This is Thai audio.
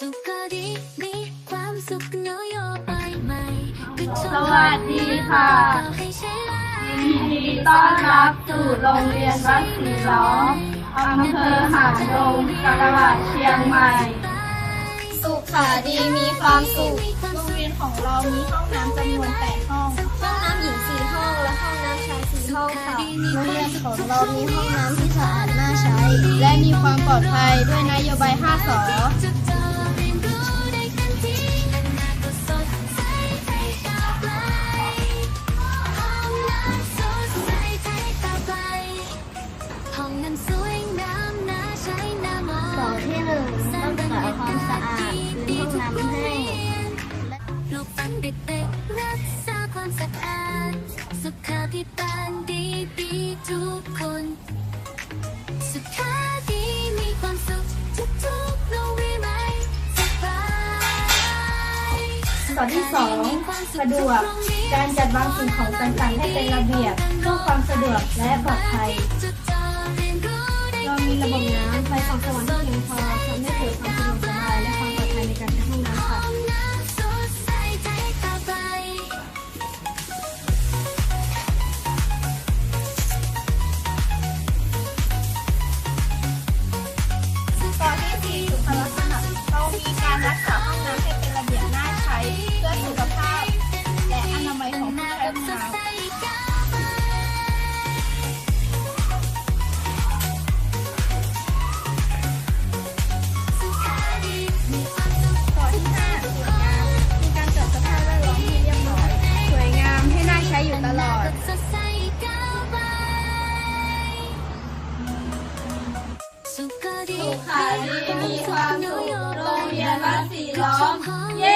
สุขก็ดีมีความสุขนโยบายใหม่ก็ชสวัสดีค่ะก็ให้ใช้ไลน์ยินดีต้อนรับสู่โรงเรียนวัดศรีล้อมอำเภอหางดงจังหวัดเชียงใหม่ สุขาดีมีความสุข โรงเรียนของเรามีห้องน้ำจำนวน8ห้อง ห้องน้ำหญิง4ห้องและห้องน้ำชาย4ห้องค่ะ โรงเรียนของเรามีห้องน้ำที่สะอาดน่าใช้ และมีความปลอดภัยด้วยนโยบาย 5สอ รักษาความสะอาด สุขภิบาลดีดีๆทุกคน สุขาดีมีความสุขทุกๆโรงเรียนไหมสบายข้อที่สองสะดวก การจัดวางสิ่งของต่างๆให้เป็นระเบียบเพื่อความสะดวกและปลอดภัยเรามีระบบน้ำ รักษาห้องน้ำให้เป็นระเบียบน่าใช้ เพื่อสุขภาพ และอนามัยของผู้ใช้ห้องน้ำอที่ห้าสวยงามมีการจัดสภาพแวดล้อมให้เรียบร้อยสวยงามให้น่าใช้อยู่ตลอดสุขาดีมีความสุข โร